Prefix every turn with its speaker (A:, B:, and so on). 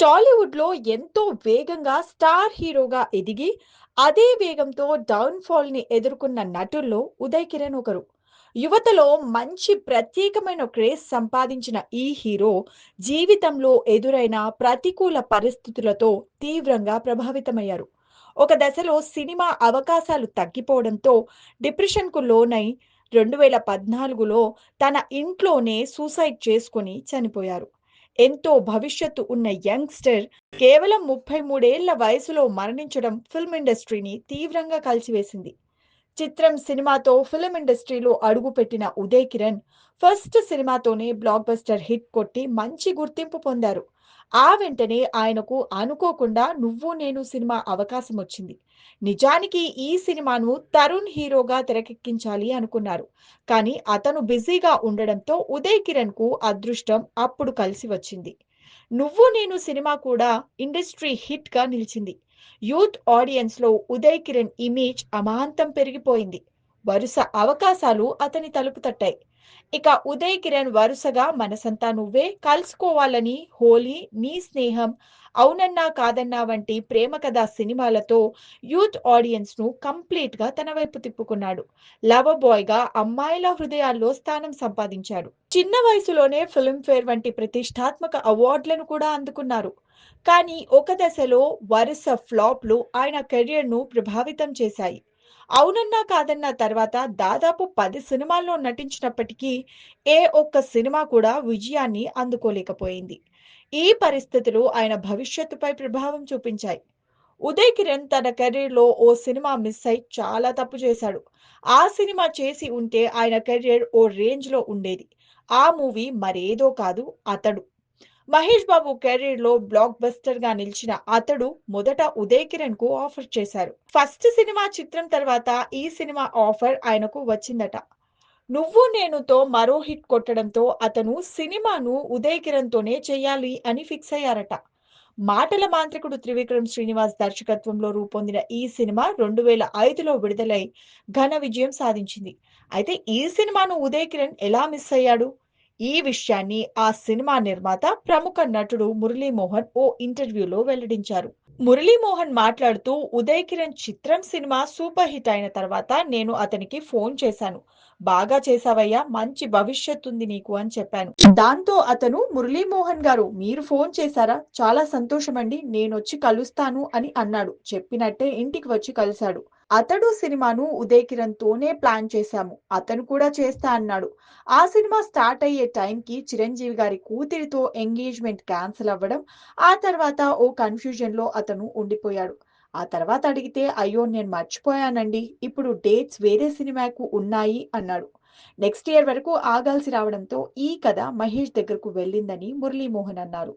A: టాలీవుడ్‌లో ఎంతో వేగంగా స్టార్ హీరోగా ఎదిగి, అదే వేగంతో డౌన్ ఫాల్ని ఎదుర్కొన్న నటుల్లో ఉదయ్ కిరణ్ ఒకరు. యువతలో మంచి ప్రత్యేకమైన క్రేజ్ సంపాదించిన ఈ హీరో జీవితంలో ఎదురైన ప్రతికూల పరిస్థితులతో తీవ్రంగా ప్రభావితమయ్యారు. ఒక దశలో సినిమా అవకాశాలు తగ్గిపోవడంతో డిప్రెషన్‌కు లోనై 2014లో తన ఇంట్లోనే సూసైడ్ చేసుకొని చనిపోయారు. ఎంతో భవిష్యత్తు ఉన్న యంగ్‌స్టర్ కేవలం ముప్పై మూడేళ్ళ వయసులో మరణించడం ఫిల్మ్ ఇండస్ట్రీని తీవ్రంగా కలిచివేసింది. 'చిత్రం' సినిమాతో ఫిల్మ్ ఇండస్ట్రీలో అడుగుపెట్టిన ఉదయ్ కిరణ్ ఫస్ట్ సినిమాతోనే బ్లాక్ బస్టర్ హిట్ కొట్టి మంచి గుర్తింపు పొందారు. ఆ వెంటనే ఆయనకు అనుకోకుండా 'నువ్వు నేను' సినిమా అవకాశం వచ్చింది నిజానికి ఈ సినిమాను తరుణ్ హీరోగా తెరకెక్కించాలి అనుకున్నారు. కానీ అతను బిజీగా ఉండడంతో ఉదయ్ కిరణ్‌కు అదృష్టం అప్పుడు కలిసి వచ్చింది. 'నువ్వు నేను' సినిమా కూడా ఇండస్ట్రీ హిట్‌గా నిలిచింది. యూత్ ఆడియన్స్‌లో ఉదయ్ కిరణ్ ఇమేజ్ అమాంతం పెరిగిపోయింది. వరుస అవకాశాలు అతని తలుపు తట్టాయి. ఇక ఉదయ్ కిరణ్ వరుసగా 'మనసంతా నువ్వే', 'కలుసుకోవాలని', 'హోలీ', 'నీ స్నేహం', 'అవునన్నా కాదన్నా' వంటి ప్రేమ కథా సినిమాలతో యూత్ ఆడియన్స్ను కంప్లీట్గా తన వైపు తిప్పుకున్నాడు. లవ బాయ్గా అమ్మాయిల హృదయాల్లో స్థానం సంపాదించాడు. చిన్న వయసులోనే ఫిల్మ్‌ఫేర్ వంటి ప్రతిష్టాత్మక అవార్డులను కూడా అందుకున్నారు. కానీ ఒక దశలో వరుస ఫ్లాప్‌లు ఆయన కెరియర్ను ప్రభావితం చేశాయి. 'అవునన్నా కాదన్నా' తర్వాత దాదాపు పది సినిమాల్లో నటించినప్పటికీ ఏ ఒక్క సినిమా కూడా విజయాన్ని అందుకోలేకపోయింది. ఈ పరిస్థితులు ఆయన భవిష్యత్తుపై ప్రభావం చూపించాయి. ఉదయ్ కిరణ్ తన కెరీర్‌లో ఓ సినిమా మిస్ అయి చాలా తప్పు చేశాడు. ఆ సినిమా చేసి ఉంటే ఆయన కెరీర్ ఓ రేంజ్‌లో ఉండేది. ఆ మూవీ మరేదో కాదు 'అతడు'. మహేష్ బాబు కెరీర్‌లో బ్లాక్ బస్టర్గా నిలిచిన 'అతడు' మొదట ఉదయ్ కిరణ్‌కు ఆఫర్ చేశారు. ఫస్ట్ సినిమా 'చిత్రం' తర్వాత ఈ సినిమా ఆఫర్ ఆయనకు వచ్చిందట. 'నువ్వు నేను'తో మరో హిట్ కొట్టడంతో అతను సినిమాను ఉదయ్ కిరణ్ తోనే చేయాలి అని ఫిక్స్ అయ్యారట. మాటల మాంత్రికుడు త్రివిక్రమ్ శ్రీనివాస్ దర్శకత్వంలో రూపొందిన ఈ సినిమా 2005లో విడుదలై ఘన విజయం సాధించింది. అయితే ఈ సినిమాను ఉదయ్ కిరణ్ ఎలా మిస్ అయ్యాడు? ఈ విషయాన్ని ఆ సినిమా నిర్మాత, ప్రముఖ నటుడు మురళీమోహన్ ఓ ఇంటర్వ్యూలో వెల్లడించారు. మురళీమోహన్ మాట్లాడుతూ ఉదయ్ కిరణ్ 'చిత్రం' సినిమా సూపర్ హిట్ అయిన తర్వాత నేను అతనికి ఫోన్ చేశాను. 'బాగా చేశావయ్యా మంచి భవిష్యత్తుంది నీకు' అని చెప్పాను. దాంతో అతను 'మురళీమోహన్ గారు మీరు ఫోన్ చేశారా? చాలా సంతోషమండి నేనొచ్చి కలుస్తాను' అని అన్నాడు. చెప్పినట్టే ఇంటికి వచ్చి కలిశాడు. 'అతడు' సినిమాను ఉదయ్ కిరణ్‌తోనే ప్లాన్ చేశాము. అతను కూడా చేస్తా అన్నాడు. ఆ సినిమా స్టార్ట్ అయ్యే టైంకి చిరంజీవి గారి కూతురితో ఎంగేజ్‌మెంట్ క్యాన్సిల్ అవ్వడం, ఆ తర్వాత ఓ కన్‌ఫ్యూజన్‌లో అతను ఉండిపోయాడు. ఆ తర్వాత అడిగితే 'అయ్యో నేను మర్చిపోయానండి ఇప్పుడు డేట్స్ వేరే సినిమాకు ఉన్నాయి' అన్నాడు. నెక్స్ట్ ఇయర్ వరకు ఆగాల్సి రావడంతో ఈ కథ మహేష్ దగ్గరకు వెళ్ళిందని మురళీమోహన్ అన్నారు.